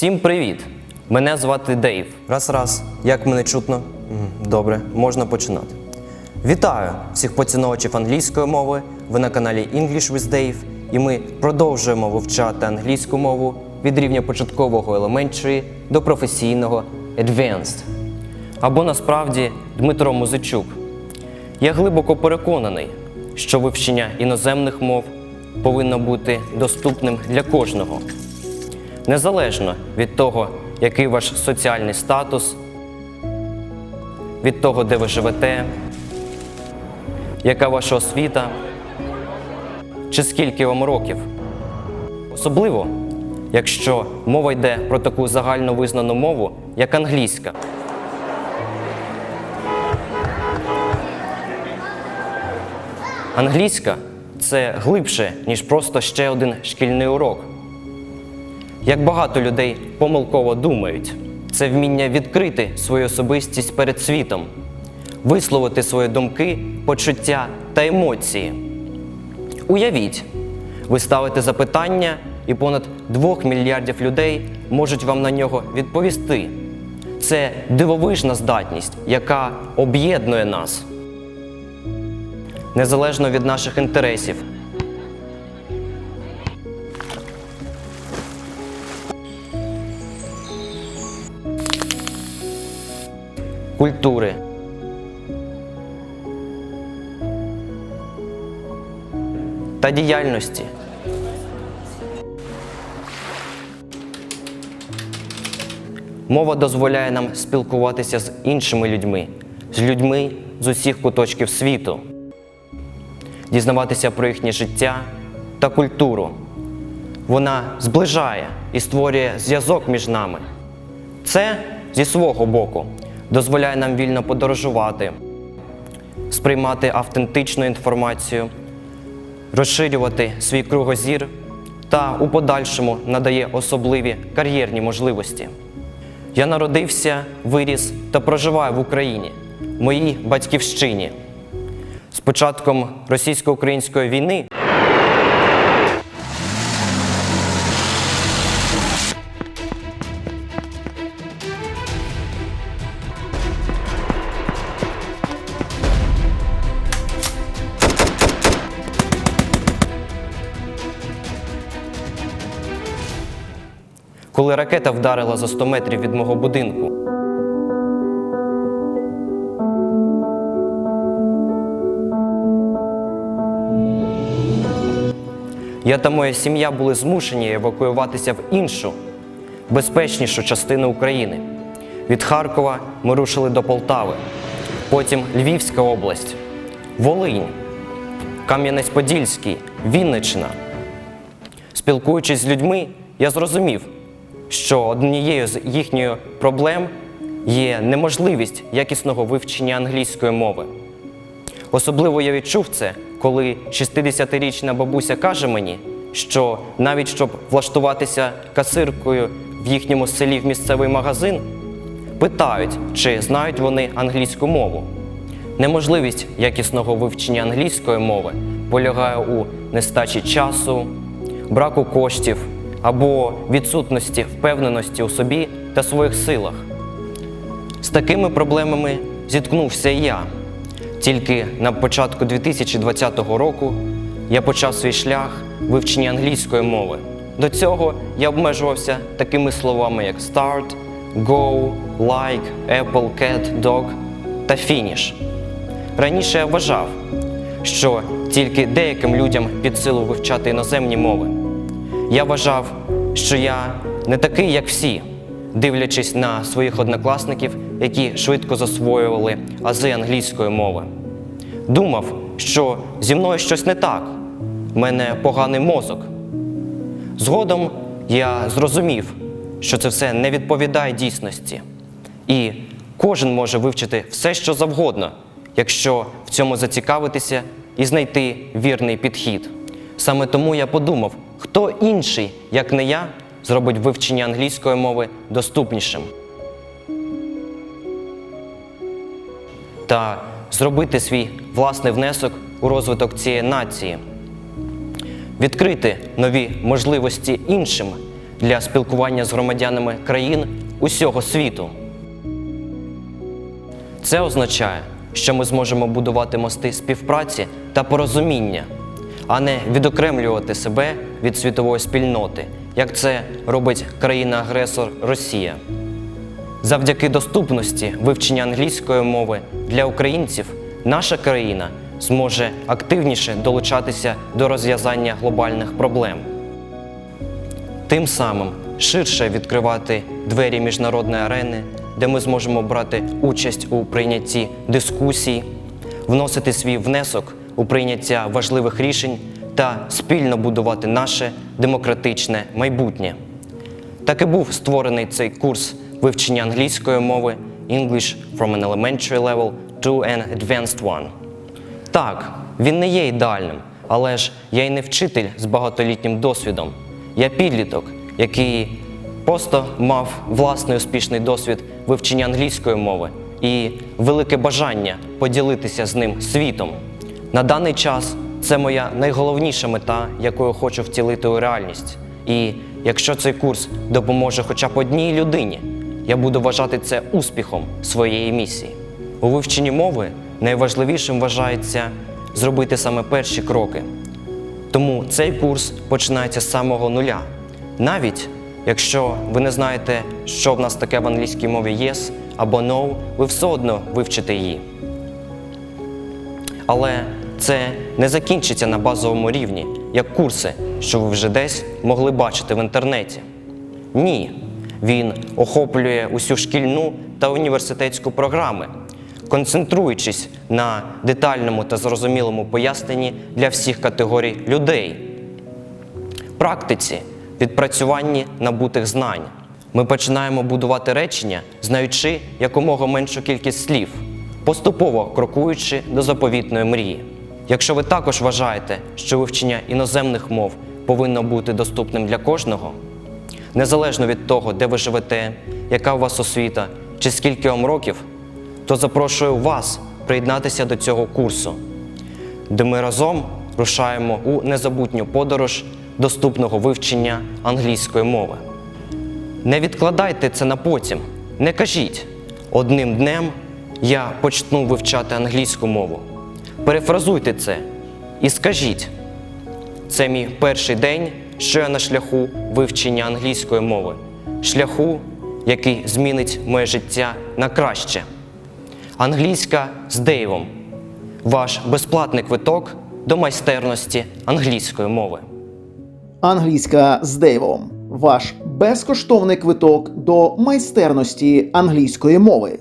Всім привіт! Мене звати Дейв. Раз, раз. Як мене чутно? Добре, можна починати. Вітаю всіх поціновувачів англійської мови. Ви на каналі English with Dave, і ми продовжуємо вивчати англійську мову від рівня початкового elementary до професійного advanced. Або насправді Дмитро Музичук. Я глибоко переконаний, що вивчення іноземних мов повинно бути доступним для кожного, незалежно від того, який ваш соціальний статус, від того, де ви живете, яка ваша освіта, чи скільки вам років. Особливо, якщо мова йде про таку загально визнану мову, як англійська. Англійська це глибше, ніж просто ще один шкільний урок. Як багато людей помилково думають, це вміння відкрити свою особистість перед світом, висловити свої думки, почуття та емоції. Уявіть, ви ставите запитання, і понад 2 мільярдів людей можуть вам на нього відповісти. Це дивовижна здатність, яка об'єднує нас незалежно від наших інтересів. Культури. Та діяльності. Мова дозволяє нам спілкуватися з іншими людьми, з людьми з усіх куточків світу дізнаватися про їхнє життя та культуру. Вона зближає і створює зв'язок між нами. Це зі свого боку дозволяє нам вільно подорожувати, сприймати автентичну інформацію, розширювати свій кругозір та у подальшому надає особливі кар'єрні можливості. Я народився, виріс та проживаю в Україні, моїй батьківщині. З початком російсько-української війни коли ракета вдарила за 100 метрів від мого будинку. Я та моя сім'я були змушені евакуюватися в іншу, безпечнішу частину України. Від Харкова ми рушили до Полтави, потім Львівська область, Волинь, Кам'янець-Подільський, Вінниччина. Спілкуючись з людьми, я зрозумів, що однією з їхньої проблем є неможливість якісного вивчення англійської мови. Особливо я відчув це, коли 60-річна бабуся каже мені, що навіть щоб влаштуватися касиркою в їхньому селі в місцевий магазин, питають, чи знають вони англійську мову. Неможливість якісного вивчення англійської мови полягає у нестачі часу, браку коштів або відсутності впевненості у собі та своїх силах. З такими проблемами зіткнувся і я. Тільки на початку 2020 року я почав свій шлях вивчення англійської мови. До цього я обмежувався такими словами, як start, go, like, apple, cat, dog та finish. Раніше я вважав, що тільки деяким людям під силу вивчати іноземні мови. Я вважав, що я не такий, як всі, дивлячись на своїх однокласників, які швидко засвоювали ази англійської мови. Думав, що зі мною щось не так, в мене поганий мозок. Згодом я зрозумів, що це все не відповідає дійсності. І кожен може вивчити все, що завгодно, якщо в цьому зацікавитися і знайти вірний підхід. Саме тому я подумав, хто інший, як не я, зробить вивчення англійської мови доступнішим. Та зробити свій власний внесок у розвиток цієї нації, відкрити нові можливості іншим, для спілкування з громадянами країн усього світу. Це означає, що ми зможемо будувати мости співпраці та порозуміння, а не відокремлювати себе від світової спільноти, як це робить країна-агресор Росія. Завдяки доступності вивчення англійської мови для українців наша країна зможе активніше долучатися до розв'язання глобальних проблем. Тим самим ширше відкривати двері міжнародної арени, де ми зможемо брати участь у прийнятті дискусій, вносити свій внесок у прийняття важливих рішень та спільно будувати наше демократичне майбутнє. Так і був створений цей курс вивчення англійської мови English from an elementary level to an advanced one. Так, він не є ідеальним, але ж я й не вчитель з багатолітнім досвідом. Я підліток, який просто мав власний успішний досвід вивчення англійської мови і велике бажання поділитися з ним світом. На даний час це моя найголовніша мета, яку я хочу втілити у реальність. І якщо цей курс допоможе хоча б одній людині, я буду вважати це успіхом своєї місії. У вивченні мови найважливішим вважається зробити саме перші кроки. Тому цей курс починається з самого нуля. Навіть якщо ви не знаєте, що в нас таке в англійській мові yes або no, ви все одно вивчите її. Але це не закінчиться на базовому рівні, як курси, що ви вже десь могли бачити в інтернеті. Ні, він охоплює усю шкільну та університетську програми, концентруючись на детальному та зрозумілому поясненні для всіх категорій людей, практиці, відпрацюванні набутих знань. Ми починаємо будувати речення, знаючи якомога меншу кількість слів, поступово крокуючи до заповітної мрії. Якщо ви також вважаєте, що вивчення іноземних мов повинно бути доступним для кожного, незалежно від того, де ви живете, яка у вас освіта чи скільки вам років, то запрошую вас приєднатися до цього курсу, де ми разом рушаємо у незабутню подорож доступного вивчення англійської мови. Не відкладайте це на потім. Не кажіть одним днем я почну вивчати англійську мову. Перефразуйте це і скажіть: це мій перший день, що я на шляху вивчення англійської мови, шляху, який змінить моє життя на краще. Англійська з Дейвом. Ваш безплатний квиток до майстерності англійської мови. Англійська з Дейвом. Ваш безкоштовний квиток до майстерності англійської мови.